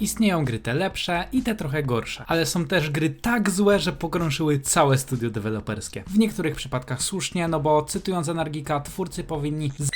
Istnieją gry te lepsze i te trochę gorsze, ale są też gry tak złe, że pokrążyły całe studio deweloperskie. W niektórych przypadkach słusznie, no bo cytując Energika, twórcy powinni z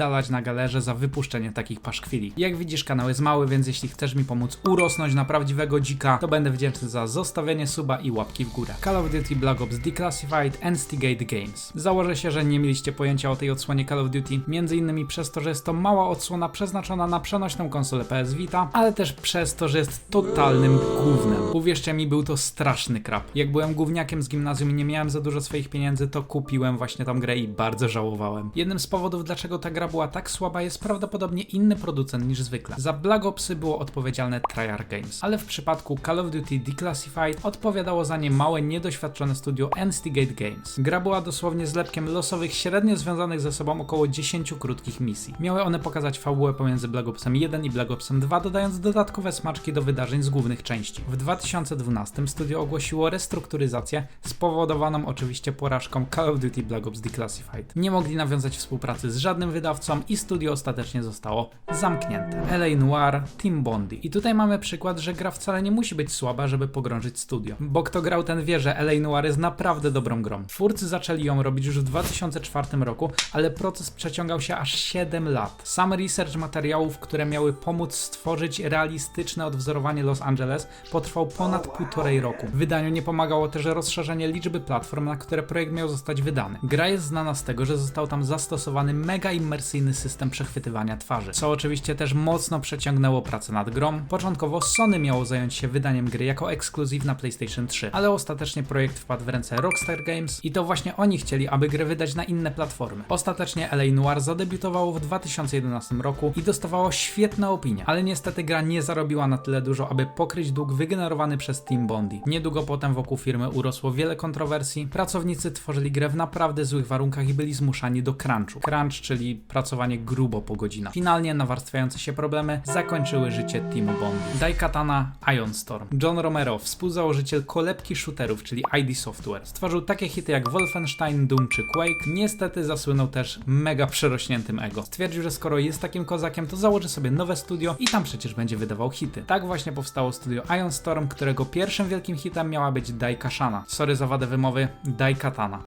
dalać na galerze za wypuszczenie takich paszkwili. Jak widzisz, kanał jest mały, więc jeśli chcesz mi pomóc urosnąć na prawdziwego dzika, to będę wdzięczny za zostawienie suba i łapki w górę. Call of Duty Black Ops Declassified Instigate Games. Założę się, że nie mieliście pojęcia o tej odsłonie Call of Duty, między innymi przez to, że jest to mała odsłona przeznaczona na przenośną konsolę PS Vita, ale też przez to, że jest totalnym gównem. Uwierzcie mi, był to straszny krap. Jak byłem gówniakiem z gimnazjum i nie miałem za dużo swoich pieniędzy, to kupiłem właśnie tą grę i bardzo żałowałem. Jednym z powodów, dlaczego ta gra była tak słaba, jest prawdopodobnie inny producent niż zwykle. Za Black Opsy było odpowiedzialne Treyarch Games, ale w przypadku Call of Duty Declassified odpowiadało za nie małe, niedoświadczone studio Instigate Games. Gra była dosłownie zlepkiem losowych, średnio związanych ze sobą około 10 krótkich misji. Miały one pokazać fabułę pomiędzy Black Opsem 1 i Black Opsem 2, dodając dodatkowe smaczki do wydarzeń z głównych części. W 2012 studio ogłosiło restrukturyzację, spowodowaną oczywiście porażką Call of Duty Black Ops Declassified. Nie mogli nawiązać współpracy z żadnym wydawcą i studio ostatecznie zostało zamknięte. LA Noir, Team Bondi. I tutaj mamy przykład, że gra wcale nie musi być słaba, żeby pogrążyć studio. Bo kto grał, ten wie, że LA Noir jest naprawdę dobrą grą. Twórcy zaczęli ją robić już w 2004 roku, ale proces przeciągał się aż 7 lat. Sam research materiałów, które miały pomóc stworzyć realistyczne odwzorowanie Los Angeles, potrwał ponad półtorej roku. W wydaniu nie pomagało też rozszerzenie liczby platform, na które projekt miał zostać wydany. Gra jest znana z tego, że został tam zastosowany mega immersyjny system przechwytywania twarzy, co oczywiście też mocno przeciągnęło pracę nad grą. Początkowo Sony miało zająć się wydaniem gry jako ekskluzyw na PlayStation 3, ale ostatecznie projekt wpadł w ręce Rockstar Games i to właśnie oni chcieli, aby grę wydać na inne platformy. Ostatecznie LA Noir zadebiutowało w 2011 roku i dostawało świetne opinie, ale niestety gra nie zarobiła na tyle dużo, aby pokryć dług wygenerowany przez Team Bondi. Niedługo potem wokół firmy urosło wiele kontrowersji. Pracownicy tworzyli grę w naprawdę złych warunkach i byli zmuszani do crunchu. Crunch, czyli pracowanie grubo po godzinach. Finalnie nawarstwiające się problemy zakończyły życie Teamu Bondi. Daikatana Ion Storm. John Romero, współzałożyciel kolebki shooterów, czyli ID Software, stworzył takie hity jak Wolfenstein, Doom czy Quake. Niestety zasłynął też mega przerośniętym ego. Stwierdził, że skoro jest takim kozakiem, to założy sobie nowe studio i tam przecież będzie wydawał hity. Tak właśnie powstało studio Ion Storm, którego pierwszym wielkim hitem miała być Daikashana. Sorry za wadę wymowy, Daikatana.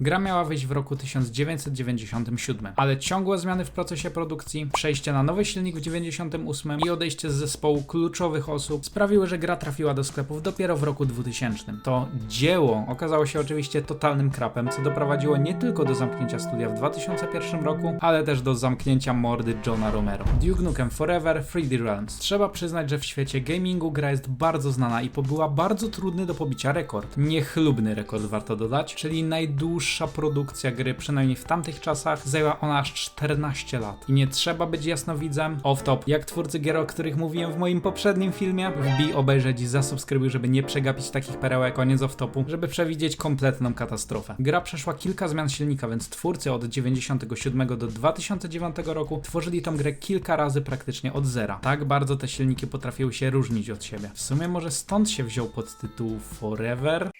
Gra miała wyjść w roku 1997, ale ciągłe zmiany w procesie produkcji, przejście na nowy silnik w 98 i odejście z zespołu kluczowych osób sprawiły, że gra trafiła do sklepów dopiero w roku 2000. To dzieło okazało się oczywiście totalnym krapem, co doprowadziło nie tylko do zamknięcia studia w 2001 roku, ale też do zamknięcia mordy Johna Romero. Duke Nukem Forever 3D Realms. Trzeba przyznać, że w świecie gamingu gra jest bardzo znana i pobyła bardzo trudny do pobicia rekord. Niechlubny rekord warto dodać, czyli najdłuższa produkcja gry, przynajmniej w tamtych czasach, zajęła ona aż 14 lat. I nie trzeba być jasnowidzem, off-top, jak twórcy gier, o których mówiłem w moim poprzednim filmie, wbij obejrzeć i zasubskrybuj, żeby nie przegapić takich perełek, koniec off-topu, żeby przewidzieć kompletną katastrofę. Gra przeszła kilka zmian silnika, więc twórcy od 97 do 2009 roku tworzyli tą grę kilka razy praktycznie od zera. Tak bardzo te silniki potrafiły się różnić od siebie. W sumie może stąd się wziął podtytuł Forever?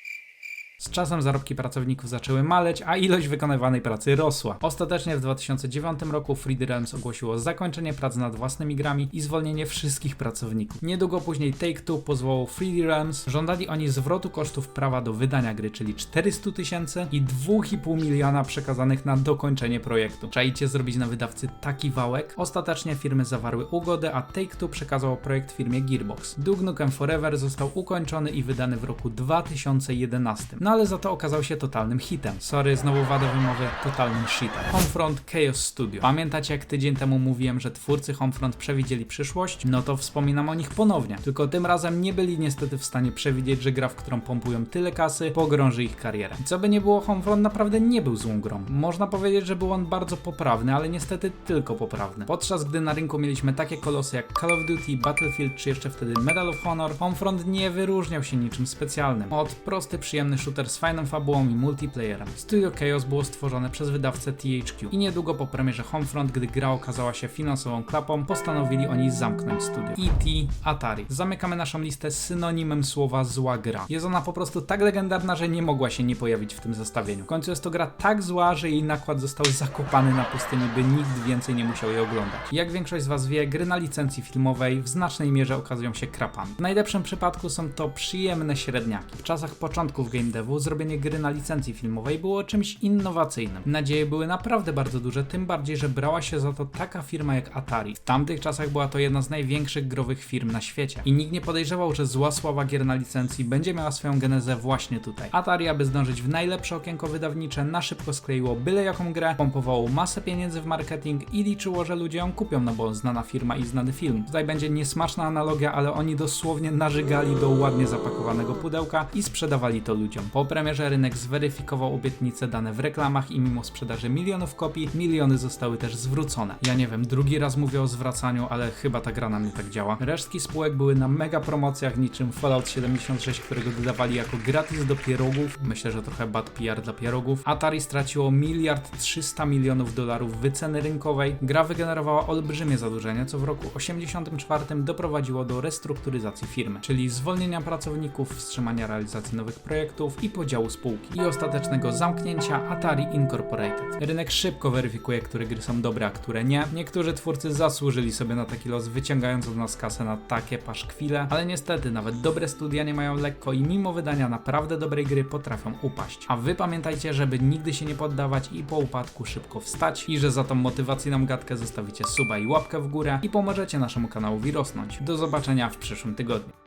Czasem zarobki pracowników zaczęły maleć, a ilość wykonywanej pracy rosła. Ostatecznie w 2009 roku 3D Realms ogłosiło zakończenie prac nad własnymi grami i zwolnienie wszystkich pracowników. Niedługo później Take-Two pozwało 3D Realms, żądali oni zwrotu kosztów prawa do wydania gry, czyli 400 tysięcy i 2,5 miliona przekazanych na dokończenie projektu. Czajcie zrobić na wydawcy taki wałek? Ostatecznie firmy zawarły ugodę, a Take-Two przekazało projekt firmie Gearbox. Duke Nukem Forever został ukończony i wydany w roku 2011. No ale za to okazał się totalnym hitem. Sorry, znowu wadę wymowy, totalnym shitem. Homefront Chaos Studio. Pamiętacie jak tydzień temu mówiłem, że twórcy Homefront przewidzieli przyszłość? No to wspominam o nich ponownie. Tylko tym razem nie byli niestety w stanie przewidzieć, że gra, w którą pompują tyle kasy, pogrąży ich karierę. I co by nie było, Homefront naprawdę nie był złą grą. Można powiedzieć, że był on bardzo poprawny, ale niestety tylko poprawny. Podczas gdy na rynku mieliśmy takie kolosy jak Call of Duty, Battlefield czy jeszcze wtedy Medal of Honor, Homefront nie wyróżniał się niczym specjalnym. Od prosty, przyjemny shooter z fajną fabułą i multiplayerem. Studio Chaos było stworzone przez wydawcę THQ i niedługo po premierze Homefront, gdy gra okazała się finansową klapą, postanowili oni zamknąć studio. E.T. Atari. Zamykamy naszą listę synonimem słowa zła gra. Jest ona po prostu tak legendarna, że nie mogła się nie pojawić w tym zestawieniu. W końcu jest to gra tak zła, że jej nakład został zakopany na pustyni, by nikt więcej nie musiał jej oglądać. Jak większość z Was wie, gry na licencji filmowej w znacznej mierze okazują się krapami. W najlepszym przypadku są to przyjemne średniaki. W czasach początków game devu zrobienie gry na licencji filmowej było czymś innowacyjnym. Nadzieje były naprawdę bardzo duże, tym bardziej, że brała się za to taka firma jak Atari. W tamtych czasach była to jedna z największych growych firm na świecie. I nikt nie podejrzewał, że zła sława gier na licencji będzie miała swoją genezę właśnie tutaj. Atari, aby zdążyć w najlepsze okienko wydawnicze, na szybko skleiło byle jaką grę, pompowało masę pieniędzy w marketing i liczyło, że ludzie ją kupią, no bo znana firma i znany film. Tutaj będzie niesmaczna analogia, ale oni dosłownie nażygali do ładnie zapakowanego pudełka i sprzedawali to ludziom. Po premierze rynek zweryfikował obietnice dane w reklamach i mimo sprzedaży milionów kopii, miliony zostały też zwrócone. Ja nie wiem, drugi raz mówię o zwracaniu, ale chyba ta gra na mnie tak działa. Resztki spółek były na mega promocjach niczym Fallout 76, którego dodawali jako gratis do pierogów. Myślę, że trochę bad PR dla pierogów. Atari straciło miliard 300 milionów dolarów wyceny rynkowej. Gra wygenerowała olbrzymie zadłużenie, co w roku 84 doprowadziło do restrukturyzacji firmy, czyli zwolnienia pracowników, wstrzymania realizacji nowych projektów i podziału spółki i ostatecznego zamknięcia Atari Incorporated. Rynek szybko weryfikuje, które gry są dobre, a które nie. Niektórzy twórcy zasłużyli sobie na taki los, wyciągając od nas kasę na takie paszkwile, ale niestety nawet dobre studia nie mają lekko i mimo wydania naprawdę dobrej gry potrafią upaść. A wy pamiętajcie, żeby nigdy się nie poddawać i po upadku szybko wstać i że za tą motywacyjną gadkę zostawicie suba i łapkę w górę i pomożecie naszemu kanałowi rosnąć. Do zobaczenia w przyszłym tygodniu.